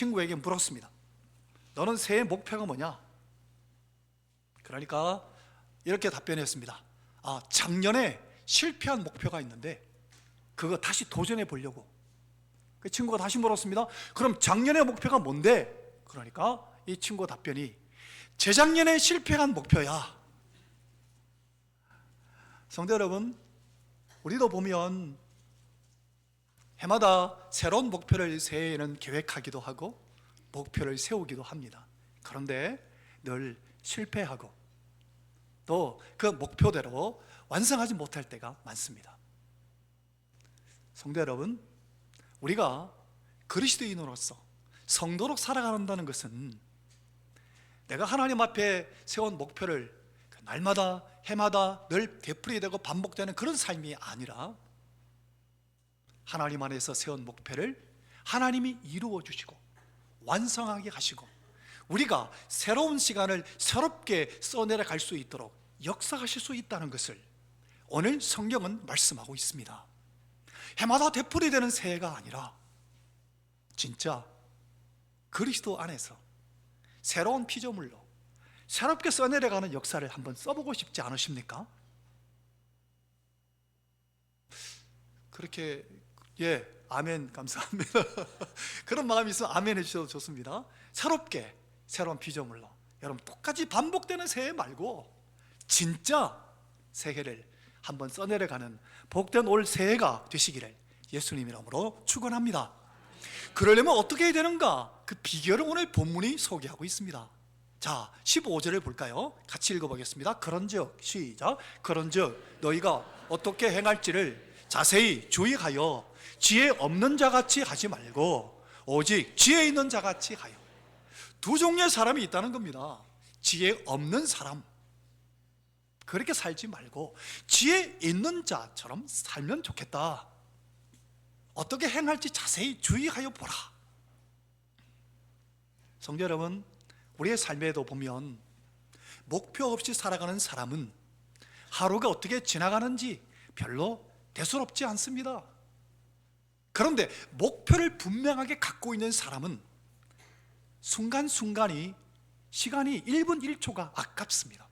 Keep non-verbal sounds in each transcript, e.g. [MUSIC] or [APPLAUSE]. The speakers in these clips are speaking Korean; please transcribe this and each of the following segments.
친구에게 물었습니다. 너는 새해 목표가 뭐냐? 그러니까 이렇게 답변했습니다. 아, 작년에 실패한 목표가 있는데 그거 다시 도전해 보려고. 그 친구가 다시 물었습니다. 그럼 작년의 목표가 뭔데? 그러니까 이 친구 답변이 재작년에 실패한 목표야. 성도 여러분, 우리도 보면 해마다 새로운 목표를 새해에는 계획하기도 하고 목표를 세우기도 합니다. 그런데 늘 실패하고 또 그 목표대로 완성하지 못할 때가 많습니다. 성도 여러분, 우리가 그리스도인으로서 성도로 살아간다는 것은 내가 하나님 앞에 세운 목표를 그 날마다 해마다 늘 되풀이되고 반복되는 그런 삶이 아니라 하나님 안에서 세운 목표를 하나님이 이루어 주시고 완성하게 하시고 우리가 새로운 시간을 새롭게 써내려 갈 수 있도록 역사하실 수 있다는 것을 오늘 성경은 말씀하고 있습니다. 해마다 되풀이 되는 새해가 아니라 진짜 그리스도 안에서 새로운 피조물로 새롭게 써내려가는 역사를 한번 써보고 싶지 않으십니까? 그렇게 예 아멘 감사합니다. [LAUGHS] 그런 마음이 있으면 아멘 해주셔도 좋습니다. 새롭게 새로운 피조물로 여러분 똑같이 반복되는 새해 말고 진짜 새해를 한번 써내려가는 복된 올 새해가 되시기를 예수님 이름으로 축원합니다. 그러려면 어떻게 해야 되는가? 그 비결을 오늘 본문이 소개하고 있습니다. 자, 15절을 볼까요? 같이 읽어보겠습니다. 그런즉 시작. 그런즉 너희가 어떻게 행할지를 자세히 주의하여 지혜 없는 자 같이 하지 말고 오직 지혜 있는 자 같이 하여. 두 종류의 사람이 있다는 겁니다. 지혜 없는 사람. 그렇게 살지 말고 지혜 있는 자처럼 살면 좋겠다. 어떻게 행할지 자세히 주의하여 보라. 성도 여러분, 우리의 삶에도 보면 목표 없이 살아가는 사람은 하루가 어떻게 지나가는지 별로 대수롭지 않습니다. 그런데 목표를 분명하게 갖고 있는 사람은 순간순간이 시간이 1분 1초가 아깝습니다.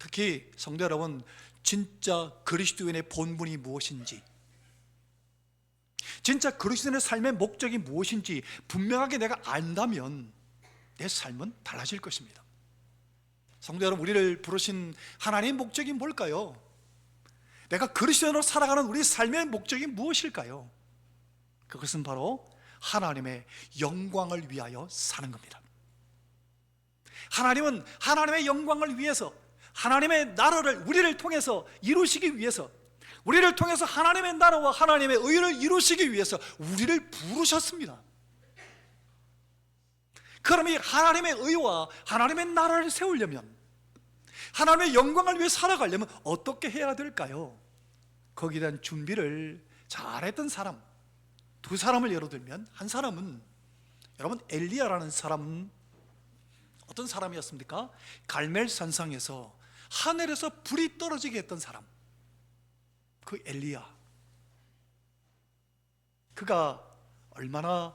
특히 성도 여러분, 진짜 그리스도인의 본분이 무엇인지 진짜 그리스도인의 삶의 목적이 무엇인지 분명하게 내가 안다면 내 삶은 달라질 것입니다. 성도 여러분, 우리를 부르신 하나님의 목적이 뭘까요? 내가 그리스도인으로 살아가는 우리 삶의 목적이 무엇일까요? 그것은 바로 하나님의 영광을 위하여 사는 겁니다. 하나님은 하나님의 영광을 위해서 하나님의 나라를 우리를 통해서 이루시기 위해서 우리를 통해서 하나님의 나라와 하나님의 의를 이루시기 위해서 우리를 부르셨습니다. 그럼 이 하나님의 의와 하나님의 나라를 세우려면 하나님의 영광을 위해 살아가려면 어떻게 해야 될까요? 거기에 대한 준비를 잘했던 사람 두 사람을 예로 들면 한 사람은 여러분 엘리야라는 사람은 어떤 사람이었습니까? 갈멜 산상에서 하늘에서 불이 떨어지게 했던 사람 그 엘리야 그가 얼마나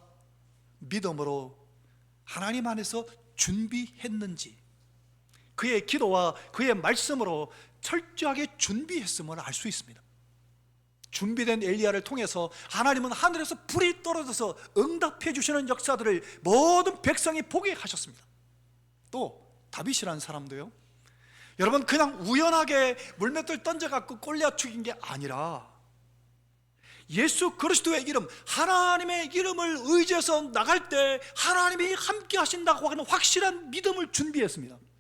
믿음으로 하나님 안에서 준비했는지 그의 기도와 그의 말씀으로 철저하게 준비했음을 알 수 있습니다. 준비된 엘리야를 통해서 하나님은 하늘에서 불이 떨어져서 응답해 주시는 역사들을 모든 백성이 보게 하셨습니다. 또 다윗이라는 사람도요. 여러분 그냥 우연하게 물맷돌 던져갖고 골리앗 죽인 게 아니라 예수 그리스도의 이름 하나님의 이름을 의지해서 나갈 때 하나님이 함께 하신다고 하는 확실한 믿음을 준비했습니다.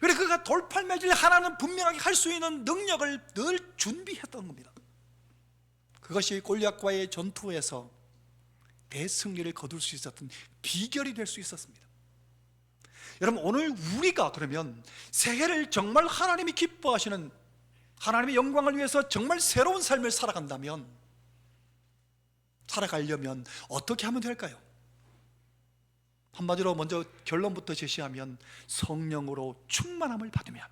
그래 그가 돌팔매질 하나는 분명하게 할 수 있는 능력을 늘 준비했던 겁니다. 그것이 골리앗과의 전투에서 대승리를 거둘 수 있었던 비결이 될 수 있었습니다. 여러분 오늘 우리가 그러면 새해를 정말 하나님이 기뻐하시는 하나님의 영광을 위해서 정말 새로운 삶을 살아간다면 살아가려면 어떻게 하면 될까요? 한마디로 먼저 결론부터 제시하면 성령으로 충만함을 받으면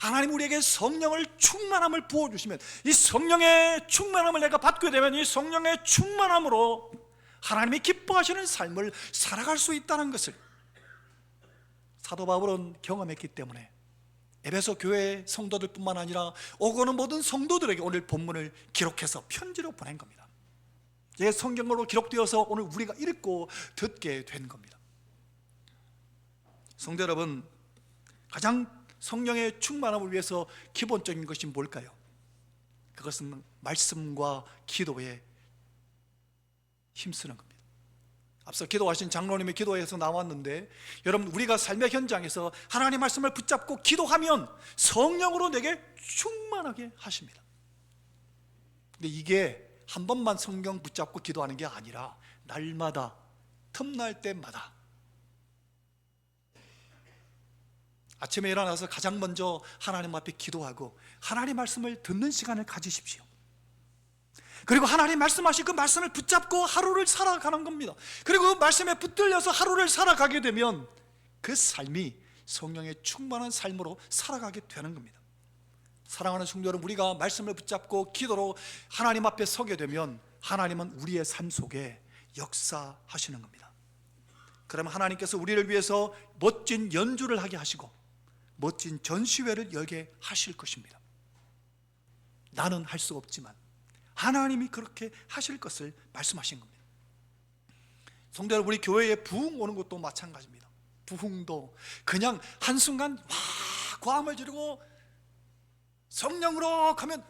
하나님 우리에게 성령을 충만함을 부어 주시면 이 성령의 충만함을 내가 받게 되면 이 성령의 충만함으로 하나님이 기뻐하시는 삶을 살아갈 수 있다는 것을 사도 바울은 경험했기 때문에 에베소 교회 성도들뿐만 아니라 오고는 모든 성도들에게 오늘 본문을 기록해서 편지로 보낸 겁니다. 예, 성경으로 기록되어서 오늘 우리가 읽고 듣게 된 겁니다. 성도 여러분, 가장 성령의 충만함을 위해서 기본적인 것이 뭘까요? 그것은 말씀과 기도에 힘쓰는 겁니다. 앞서 기도하신 장로님의 기도에서 나왔는데 여러분 우리가 삶의 현장에서 하나님 말씀을 붙잡고 기도하면 성령으로 내게 충만하게 하십니다. 근데 이게 한 번만 성경 붙잡고 기도하는 게 아니라 날마다 틈날 때마다 아침에 일어나서 가장 먼저 하나님 앞에 기도하고 하나님 말씀을 듣는 시간을 가지십시오. 그리고 하나님 말씀하신 그 말씀을 붙잡고 하루를 살아가는 겁니다. 그리고 그 말씀에 붙들려서 하루를 살아가게 되면 그 삶이 성령의 충만한 삶으로 살아가게 되는 겁니다. 사랑하는 성도 여러분, 우리가 말씀을 붙잡고 기도로 하나님 앞에 서게 되면 하나님은 우리의 삶 속에 역사하시는 겁니다. 그러면 하나님께서 우리를 위해서 멋진 연주를 하게 하시고 멋진 전시회를 열게 하실 것입니다. 나는 할 수 없지만 하나님이 그렇게 하실 것을 말씀하신 겁니다. 성도 여러분, 우리 교회에 부흥 오는 것도 마찬가지입니다. 부흥도 그냥 한순간 와 과음을 지르고 성령으로 가면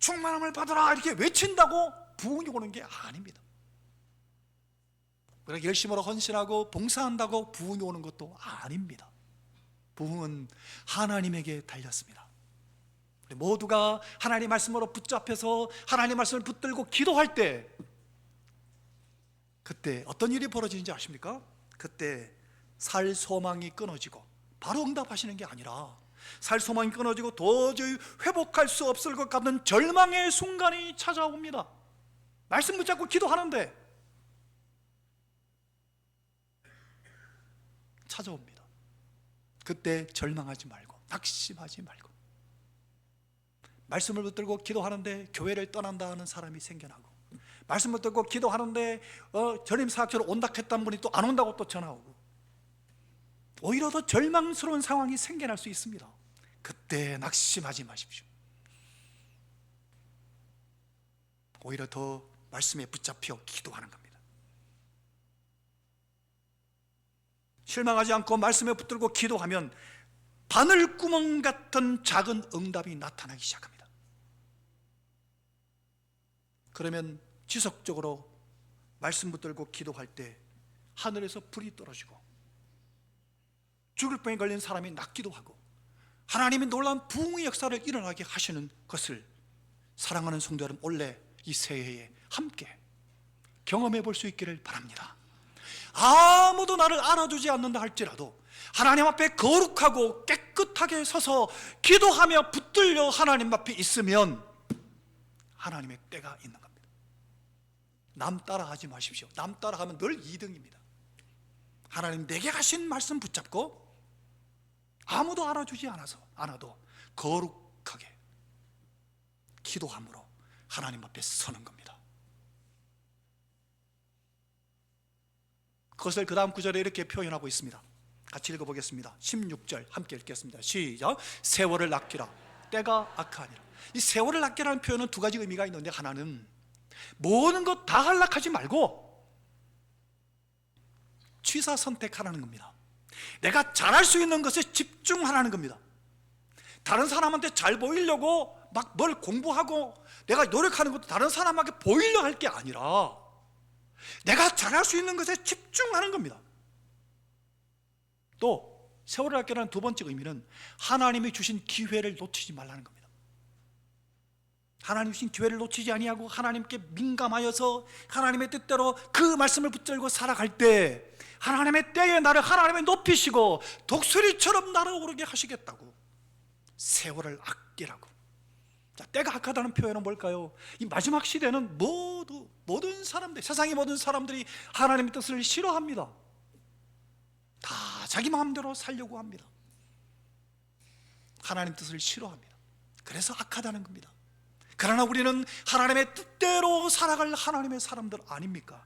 충만함을 받아라 이렇게 외친다고 부흥이 오는 게 아닙니다. 우리가 열심으로 헌신하고 봉사한다고 부흥이 오는 것도 아닙니다. 부흥은 하나님에게 달렸습니다. 우리 모두가 하나님 말씀으로 붙잡혀서 하나님 말씀을 붙들고 기도할 때 그때 어떤 일이 벌어지는지 아십니까? 그때 살 소망이 끊어지고 바로 응답하시는 게 아니라 살 소망이 끊어지고 도저히 회복할 수 없을 것 같은 절망의 순간이 찾아옵니다. 말씀 붙잡고 기도하는데 찾아옵니다. 그때 절망하지 말고 낙심하지 말고 말씀을 붙들고 기도하는데 교회를 떠난다 하는 사람이 생겨나고 말씀을 듣고 기도하는데 어, 전임 사학교로 온다 했던 분이 또 안 온다고 또 전화 오고 오히려 더 절망스러운 상황이 생겨날 수 있습니다. 그때 낙심하지 마십시오. 오히려 더 말씀에 붙잡혀 기도하는 겁니다. 실망하지 않고 말씀에 붙들고 기도하면 바늘 구멍 같은 작은 응답이 나타나기 시작합니다. 그러면 지속적으로 말씀 붙들고 기도할 때 하늘에서 불이 떨어지고 죽을 병에 걸린 사람이 낫기도 하고 하나님이 놀라운 부흥의 역사를 일어나게 하시는 것을 사랑하는 성도 여러분 올해 이 새해에 함께 경험해 볼 수 있기를 바랍니다. 아무도 나를 알아주지 않는다 할지라도 하나님 앞에 거룩하고 깨끗하게 서서 기도하며 붙들려 하나님 앞에 있으면 하나님의 때가 있는 겁니다. 남 따라하지 마십시오. 남 따라하면 늘 2등입니다. 하나님 내게 하신 말씀 붙잡고 아무도 알아주지 않아서 않아도 거룩하게 기도함으로 하나님 앞에 서는 겁니다. 그것을 그 다음 구절에 이렇게 표현하고 있습니다. 같이 읽어보겠습니다. 16절 함께 읽겠습니다. 시작. 세월을 낚기라. 때가 악하니라. 이 세월을 낚기라는 표현은 두 가지 의미가 있는데 하나는 모든 것 다 한락하지 말고 취사 선택하라는 겁니다. 내가 잘할 수 있는 것에 집중하라는 겁니다. 다른 사람한테 잘 보이려고 막 뭘 공부하고 내가 노력하는 것도 다른 사람에게 보이려 할 게 아니라 내가 잘할 수 있는 것에 집중하는 겁니다. 또 세월을 아껴라는 두 번째 의미는 하나님이 주신 기회를 놓치지 말라는 겁니다. 하나님 주신 기회를 놓치지 아니하고 하나님께 민감하여서 하나님의 뜻대로 그 말씀을 붙들고 살아갈 때 하나님의 때에 나를 하나님의 높이시고 독수리처럼 날아오르게 하시겠다고. 세월을 아끼라고. 자, 때가 악하다는 표현은 뭘까요? 이 마지막 시대는 모두 모든 사람들 세상의 모든 사람들이 하나님의 뜻을 싫어합니다. 다 자기 마음대로 살려고 합니다. 하나님 뜻을 싫어합니다. 그래서 악하다는 겁니다 그러나 우리는 하나님의 뜻대로 살아갈 하나님의 사람들 아닙니까?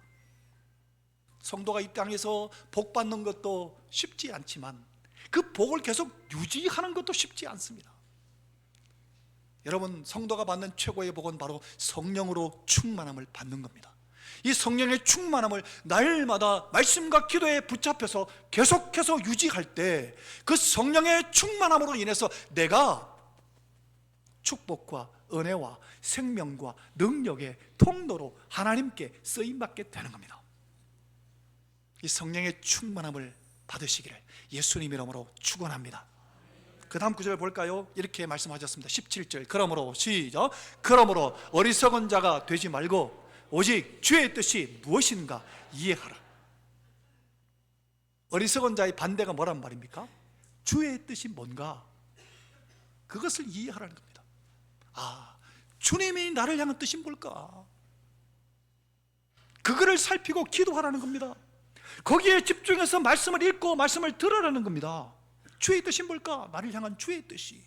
성도가 이 땅에서 복 받는 것도 쉽지 않지만 그 복을 계속 유지하는 것도 쉽지 않습니다. 여러분 성도가 받는 최고의 복은 바로 성령으로 충만함을 받는 겁니다. 이 성령의 충만함을 날마다 말씀과 기도에 붙잡혀서 계속해서 유지할 때 그 성령의 충만함으로 인해서 내가 축복과 은혜와 생명과 능력의 통로로 하나님께 쓰임 받게 되는 겁니다. 이 성령의 충만함을 받으시기를 예수님 이름으로 축원합니다. 그 다음 구절 볼까요? 이렇게 말씀하셨습니다. 17절. 그러므로 시작. 그러므로 어리석은 자가 되지 말고 오직 주의 뜻이 무엇인가 이해하라. 어리석은 자의 반대가 뭐란 말입니까? 주의 뜻이 뭔가 그것을 이해하라는 겁니다. 아, 주님이 나를 향한 뜻이 뭘까? 그거를 살피고 기도하라는 겁니다. 거기에 집중해서 말씀을 읽고 말씀을 들으라는 겁니다. 주의 뜻이 뭘까? 나를 향한 주의 뜻이.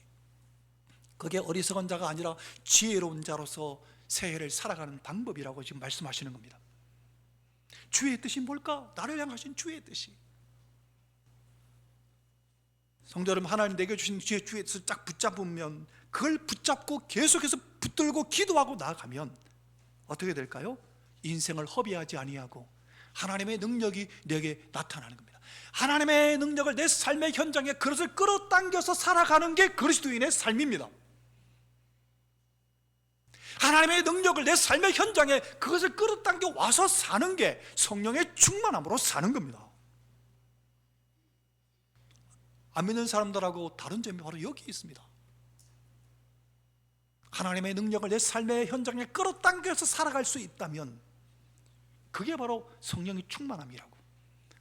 그게 어리석은 자가 아니라 지혜로운 자로서 새해를 살아가는 방법이라고 지금 말씀하시는 겁니다. 주의 뜻이 뭘까? 나를 향하신 주의 뜻이. 성도 여러분, 하나님 내게 주신 주의 뜻을 딱 붙잡으면 그걸 붙잡고 계속해서 붙들고 기도하고 나아가면 어떻게 될까요? 인생을 허비하지 아니하고 하나님의 능력이 내게 나타나는 겁니다. 하나님의 능력을 내 삶의 현장에 그것을 끌어당겨서 살아가는 게 그리스도인의 삶입니다. 하나님의 능력을 내 삶의 현장에 그것을 끌어당겨 와서 사는 게 성령의 충만함으로 사는 겁니다. 안 믿는 사람들하고 다른 점이 바로 여기 있습니다. 하나님의 능력을 내 삶의 현장에 끌어당겨서 살아갈 수 있다면 그게 바로 성령의 충만함이라고.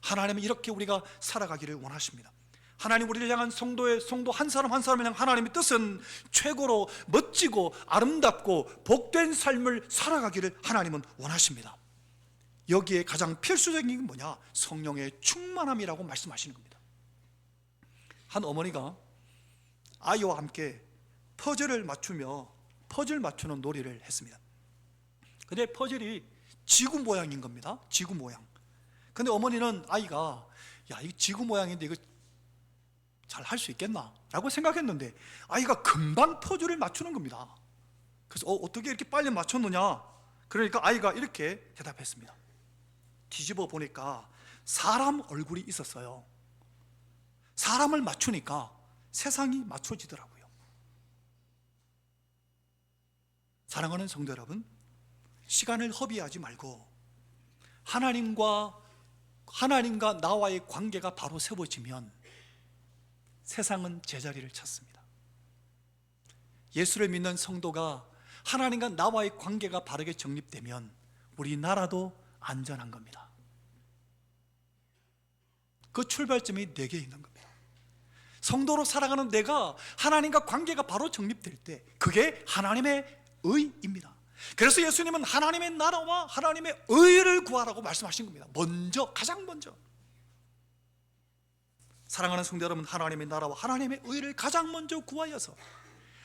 하나님은 이렇게 우리가 살아가기를 원하십니다. 하나님 우리를 향한 성도의 성도 한 사람 한 사람을 향한 하나님의 뜻은 최고로 멋지고 아름답고 복된 삶을 살아가기를 하나님은 원하십니다. 여기에 가장 필수적인 게 뭐냐? 성령의 충만함이라고 말씀하시는 겁니다. 한 어머니가 아이와 함께 퍼즐을 맞추며 퍼즐 맞추는 놀이를 했습니다. 근데 퍼즐이 지구 모양인 겁니다. 지구 모양. 근데 어머니는 아이가 야, 이 지구 모양인데 이거 잘 할 수 있겠나? 라고 생각했는데 아이가 금방 퍼즐을 맞추는 겁니다. 그래서 어, 어떻게 이렇게 빨리 맞췄느냐? 그러니까 아이가 이렇게 대답했습니다. 뒤집어 보니까 사람 얼굴이 있었어요. 사람을 맞추니까 세상이 맞춰지더라고요. 사랑하는 성도 여러분, 시간을 허비하지 말고 하나님과 하나님과 나와의 관계가 바로 세워지면 세상은 제자리를 찾습니다. 예수를 믿는 성도가 하나님과 나와의 관계가 바르게 정립되면 우리나라도 안전한 겁니다. 그 출발점이 내게 있는 겁니다. 성도로 살아가는 내가 하나님과 관계가 바로 정립될 때 그게 하나님의 의입니다. 그래서 예수님은 하나님의 나라와 하나님의 의를 구하라고 말씀하신 겁니다. 먼저 가장 먼저 사랑하는 성도 여러분 하나님의 나라와 하나님의 의를 가장 먼저 구하여서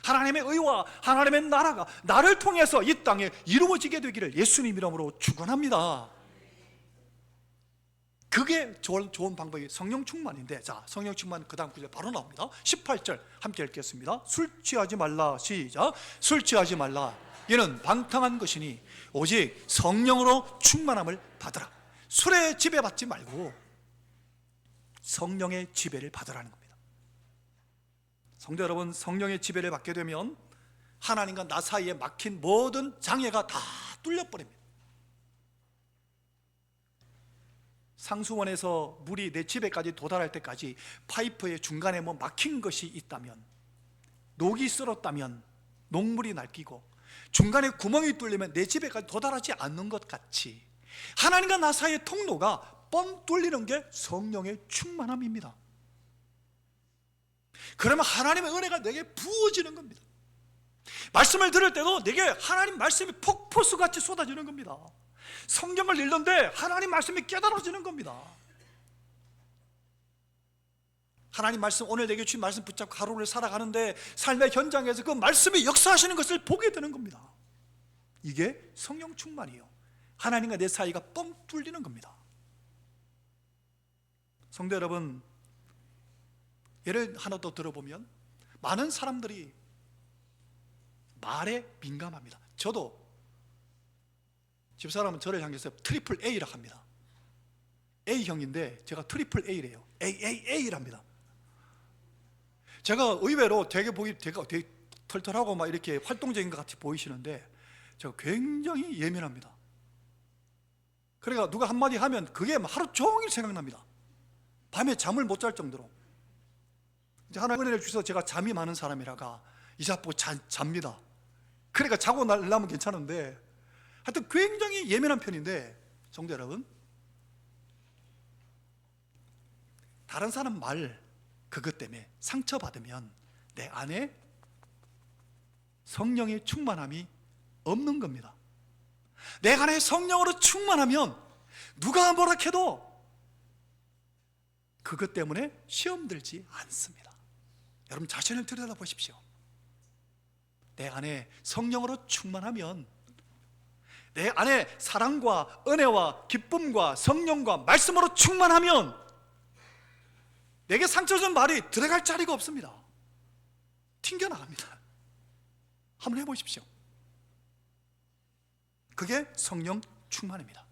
하나님의 의와 하나님의 나라가 나를 통해서 이 땅에 이루어지게 되기를 예수님 이름으로 축원합니다. 그게 좋은, 좋은 방법이 성령 충만인데 자 성령 충만 그 다음 구절 바로 나옵니다. 18절 함께 읽겠습니다. 술 취하지 말라. 시작. 술 취하지 말라. 이는 방탕한 것이니 오직 성령으로 충만함을 받으라. 술에 지배받지 말고 성령의 지배를 받으라는 겁니다. 성도 여러분 성령의 지배를 받게 되면 하나님과 나 사이에 막힌 모든 장애가 다 뚫려버립니다 상수원에서 물이 내 집에까지 도달할 때까지 파이프의 중간에 뭐 막힌 것이 있다면 녹이 쓸었다면 녹물이 날끼고 중간에 구멍이 뚫리면 내 집에까지 도달하지 않는 것 같이 하나님과 나 사이의 통로가 뻥 뚫리는 게 성령의 충만함입니다. 그러면 하나님의 은혜가 내게 부어지는 겁니다. 말씀을 들을 때도 내게 하나님 말씀이 폭포수 같이 쏟아지는 겁니다. 성경을 읽는데 하나님 말씀이 깨달아지는 겁니다. 하나님 말씀 오늘 내게 주신 말씀 붙잡고 하루를 살아가는데 삶의 현장에서 그 말씀이 역사하시는 것을 보게 되는 겁니다. 이게 성령 충만이요. 하나님과 내 사이가 뻥 뚫리는 겁니다. 성도 여러분, 예를 하나 더 들어보면 많은 사람들이 말에 민감합니다. 저도 집사람은 저를 향해서 트리플 A라 합니다. A형인데 제가 트리플 A래요. A A A랍니다. 제가 의외로 되게 보기 되게, 되게 털털하고 막 이렇게 활동적인 것 같이 보이시는데 제가 굉장히 예민합니다. 그러니까 누가 한마디 하면 그게 막 하루 종일 생각납니다. 밤에 잠을 못 잘 정도로. 이제 하나 은혜를 주셔서 제가 잠이 많은 사람이라가 이자보 잡니다. 그러니까 자고 날라면 괜찮은데 하여튼 굉장히 예민한 편인데 성도 여러분 다른 사람 말 그것 때문에 상처받으면 내 안에 성령의 충만함이 없는 겁니다. 내 안에 성령으로 충만하면 누가 뭐라 해도 그것 때문에 시험 들지 않습니다. 여러분 자신을 들여다보십시오. 내 안에 성령으로 충만하면 내 안에 사랑과 은혜와 기쁨과 성령과 말씀으로 충만하면 내게 상처 준 말이 들어갈 자리가 없습니다. 튕겨나갑니다. 한번 해보십시오. 그게 성령 충만입니다.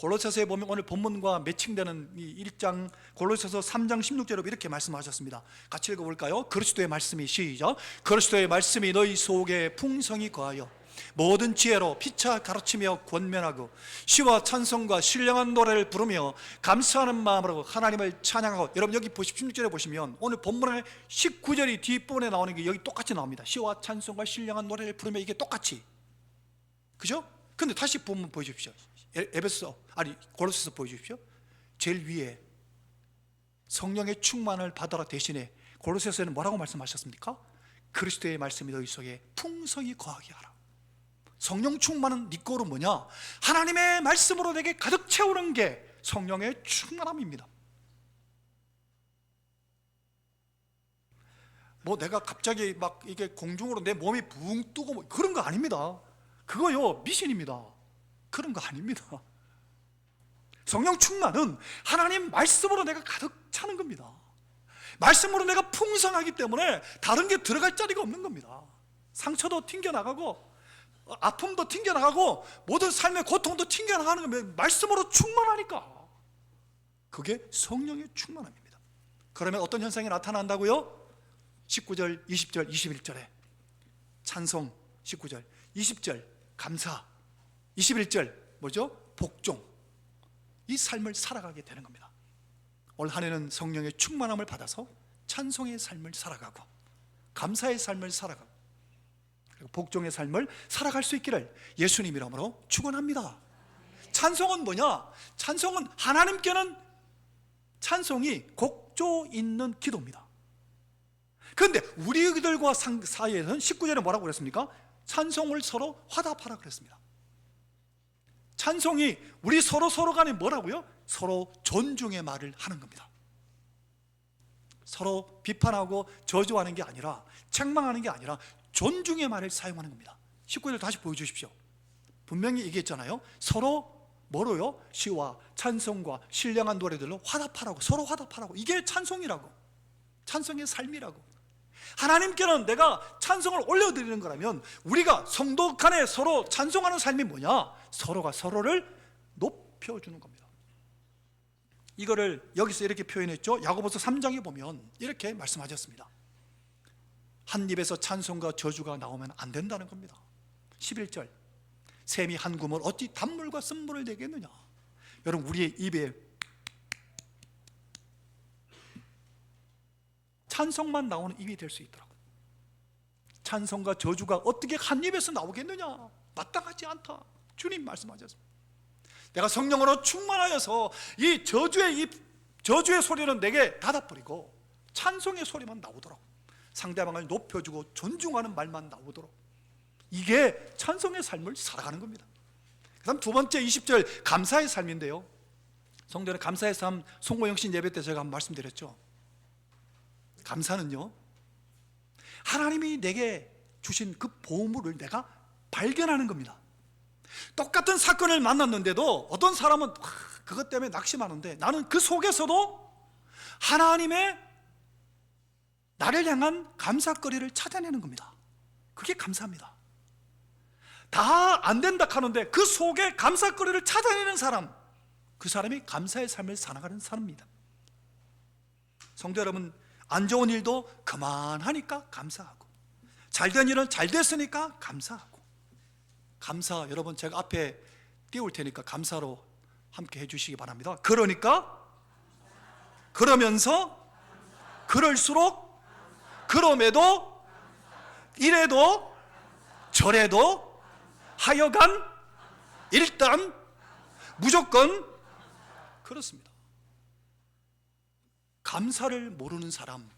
골로새서에 보면 오늘 본문과 매칭되는 이 1장 골로새서 3장 16절에 이렇게 말씀하셨습니다. 같이 읽어 볼까요? 그리스도의 말씀이 시작. 그리스도의 말씀이 너희 속에 풍성히 거하여 모든 지혜로 피차 가르치며 권면하고 시와 찬송과 신령한 노래를 부르며 감사하는 마음으로 하나님을 찬양하고 여러분 여기 보십시오 16절에 보시면 오늘 본문의 19절이 뒷부분에 나오는 게 여기 똑같이 나옵니다 시와 찬송과 신령한 노래를 부르며 이게 똑같이 그죠? 근데 다시 본문 보여주십시오 에- 에베소 아니 고로스서 보여주십시오 제일 위에 성령의 충만을 받아라 대신에 고로새서에는 뭐라고 말씀하셨습니까? 그리스도의 말씀이 너희 속에 풍성히 거하게 하라 성령 충만은 네 거로 뭐냐? 하나님의 말씀으로 내게 가득 채우는 게 성령의 충만함입니다. 뭐 내가 갑자기 막 이게 공중으로 내 몸이 붕 뜨고 뭐 그런 거 아닙니다. 그거요 미신입니다. 그런 거 아닙니다. 성령 충만은 하나님 말씀으로 내가 가득 차는 겁니다. 말씀으로 내가 풍성하기 때문에 다른 게 들어갈 자리가 없는 겁니다. 상처도 튕겨 나가고 어, 아픔도 튕겨 나가고 모든 삶의 고통도 튕겨 나가는 겁니다. 말씀으로 충만하니까. 그게 성령의 충만함입니다. 그러면 어떤 현상이 나타난다고요? 19절, 20절, 21절에 찬송 19절, 20절 감사, 21절 뭐죠? 복종. 이 삶을 살아가게 되는 겁니다. 올 한해는 성령의 충만함을 받아서 찬송의 삶을 살아가고 감사의 삶을 살아가고 복종의 삶을 살아갈 수 있기를 예수님 이름으로 축원합니다. 찬송은 뭐냐? 찬송은 하나님께는 찬송이 곡조 있는 기도입니다. 그런데 우리들과 상- 사이에서는 19절에 뭐라고 그랬습니까? 찬송을 서로 화답하라 그랬습니다. 찬송이 우리 서로 서로 간에 뭐라고요? 서로 존중의 말을 하는 겁니다. 서로 비판하고 저주하는 게 아니라 책망하는 게 아니라 존중의 말을 사용하는 겁니다. 19절 다시 보여주십시오. 분명히 얘기했잖아요. 서로 뭐로요? 시와 찬송과 신령한 노래들로 화답하라고 서로 화답하라고 이게 찬송이라고 찬송의 삶이라고 하나님께는 내가 찬송을 올려드리는 거라면 우리가 성도 간에 서로 찬송하는 삶이 뭐냐? 서로가 서로를 높여주는 겁니다. 이거를 여기서 이렇게 표현했죠. 야고보서 3장에 보면 이렇게 말씀하셨습니다. 한 입에서 찬송과 저주가 나오면 안 된다는 겁니다. 11절. 샘이 한 구멍 어찌 단물과 쓴물을 내겠느냐? 여러분 우리의 입에 찬송만 나오는 입이 될 수 있도록 찬송과 저주가 어떻게 한 입에서 나오겠느냐? 마땅하지 않다. 주님 말씀하셨습니다. 내가 성령으로 충만하여서 이 저주의 입, 저주의 소리는 내게 닫아버리고 찬송의 소리만 나오도록 상대방을 높여주고 존중하는 말만 나오도록 이게 찬송의 삶을 살아가는 겁니다. 그 다음 두 번째 20절 감사의 삶인데요. 성도는 감사의 삶 송고영신 예배 때 제가 말씀드렸죠. 감사는요. 하나님이 내게 주신 그 보물을 내가 발견하는 겁니다. 똑같은 사건을 만났는데도 어떤 사람은 와, 그것 때문에 낙심하는데 나는 그 속에서도 하나님의 나를 향한 감사거리를 찾아내는 겁니다. 그게 감사합니다. 다 안 된다 하는데 그 속에 감사거리를 찾아내는 사람, 그 사람이 감사의 삶을 살아가는 사람입니다. 성도 여러분, 안 좋은 일도 그만하니까 감사하고, 잘된 일은 잘 됐으니까 감사하고, 감사 여러분 제가 앞에 띄울 테니까 감사로 함께 해주시기 바랍니다. 그러니까, 그러면서, 그럴수록, 그럼에도, 이래도, 저래도, 하여간, 일단, 무조건, 그렇습니다. 감사를 모르는 사람,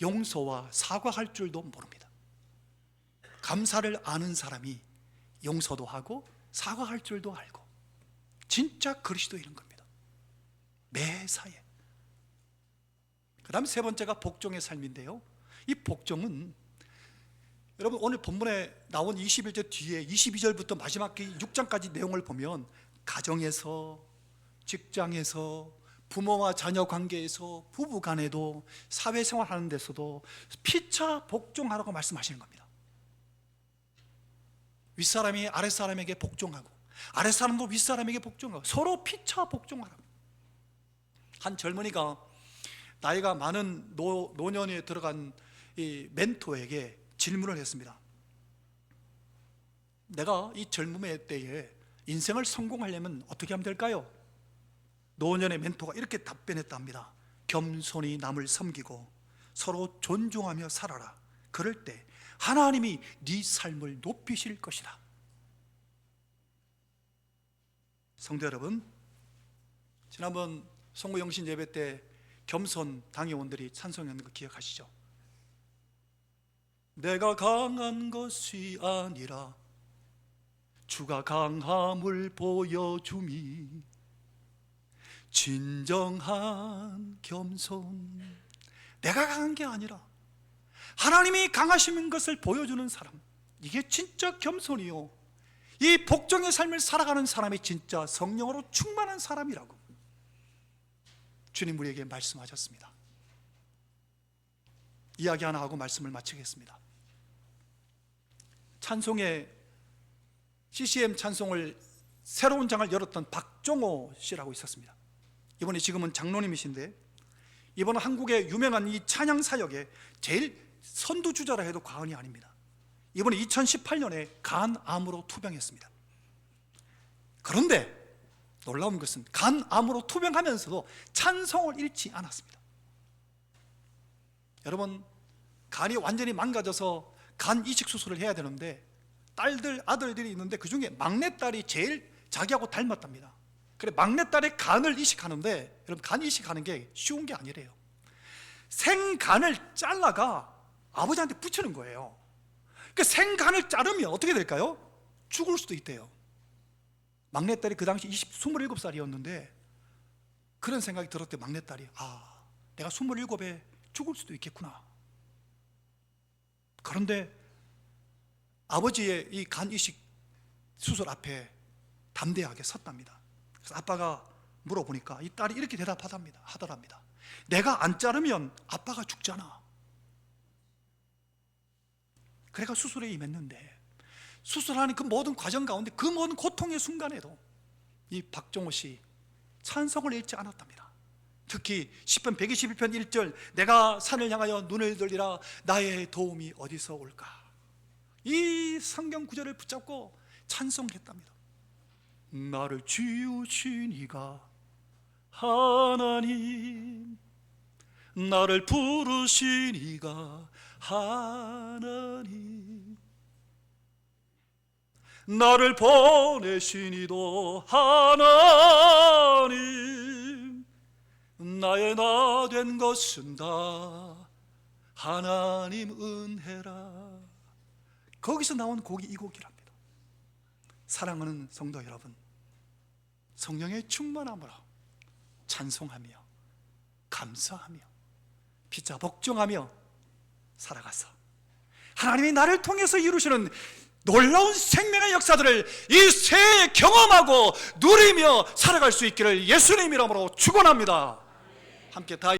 용서와 사과할 줄도 모릅니다. 감사를 아는 사람이 용서도 하고 사과할 줄도 알고 진짜 그리스도인인 겁니다. 매사에. 그다음 세 번째가 복종의 삶인데요. 이 복종은 여러분 오늘 본문에 나온 21절 뒤에 22절부터 마지막 6장까지 내용을 보면 가정에서 직장에서 부모와 자녀 관계에서 부부 간에도 사회생활 하는 데서도 피차 복종하라고 말씀하시는 겁니다. 윗사람이 아랫사람에게 복종하고 아랫사람도 윗사람에게 복종하고 서로 피차 복종하라고 한 젊은이가 나이가 많은 노, 노년에 들어간 이 멘토에게 질문을 했습니다 내가 이 젊음의 때에 인생을 성공하려면 어떻게 하면 될까요? 노년의 멘토가 이렇게 답변했답니다 겸손히 남을 섬기고 서로 존중하며 살아라 그럴 때 하나님이 네 삶을 높이실 것이다. 성도 여러분, 지난번 송구영신 예배 때 겸손 당회원들이 찬송했는 거 기억하시죠? 내가 강한 것이 아니라 주가 강함을 보여줌이 진정한 겸손. 내가 강한 게 아니라 하나님이 강하신 것을 보여주는 사람. 이게 진짜 겸손이요. 이 복종의 삶을 살아가는 사람이 진짜 성령으로 충만한 사람이라고 주님 우리에게 말씀하셨습니다. 이야기 하나 하고 말씀을 마치겠습니다. 찬송의 CCM 찬송을 새로운 장을 열었던 박종호 씨라고 있었습니다 이번에 지금은 장로님이신데 이번은 한국의 유명한 이 찬양 사역의 제일 선두주자라 해도 과언이 아닙니다. 이번에 2018년에 간암으로 투병했습니다. 그런데 놀라운 것은 간암으로 투병하면서도 찬송을 잃지 않았습니다. 여러분 간이 완전히 망가져서 간 이식 수술을 해야 되는데 딸들 아들들이 있는데 그 중에 막내딸이 제일 자기하고 닮았답니다. 그래 막내딸의 간을 이식하는데 여러분 간 이식하는 게 쉬운 게 아니래요. 생간을 잘라가 아버지한테 붙이는 거예요. 그 생간을 자르면 어떻게 될까요? 죽을 수도 있대요. 막내딸이 그 당시 20, 27살이었는데 그런 생각이 들었대 막내딸이 아 내가 27에 죽을 수도 있겠구나. 그런데 아버지의 이 간 이식 수술 앞에 담대하게 섰답니다. 그래서 아빠가 물어보니까 이 딸이 이렇게 대답하답니다. 하더랍니다. 내가 안 자르면 아빠가 죽잖아. 그래가 수술에 임했는데 수술하는 그 모든 과정 가운데 그 모든 고통의 순간에도 이 박정호 씨 찬성을 잃지 않았답니다. 특히 10편 121편 1절 내가 산을 향하여 눈을 들리라 나의 도움이 어디서 올까? 이 성경 구절을 붙잡고 찬송했답니다. 나를 지으신 이가 하나님. 나를 부르신 이가 하나님. 나를 보내신 이도 하나님. 나의 나 된 것은 다 하나님 은혜라. 거기서 나온 곡이 이 곡이랍니다 사랑하는 성도 여러분 성령의 충만함으로 찬송하며 감사하며 피자 복종하며 살아가서 하나님이 나를 통해서 이루시는 놀라운 생명의 역사들을 이 새해 경험하고 누리며 살아갈 수 있기를 예수님 이름으로 축원합니다. 함께 다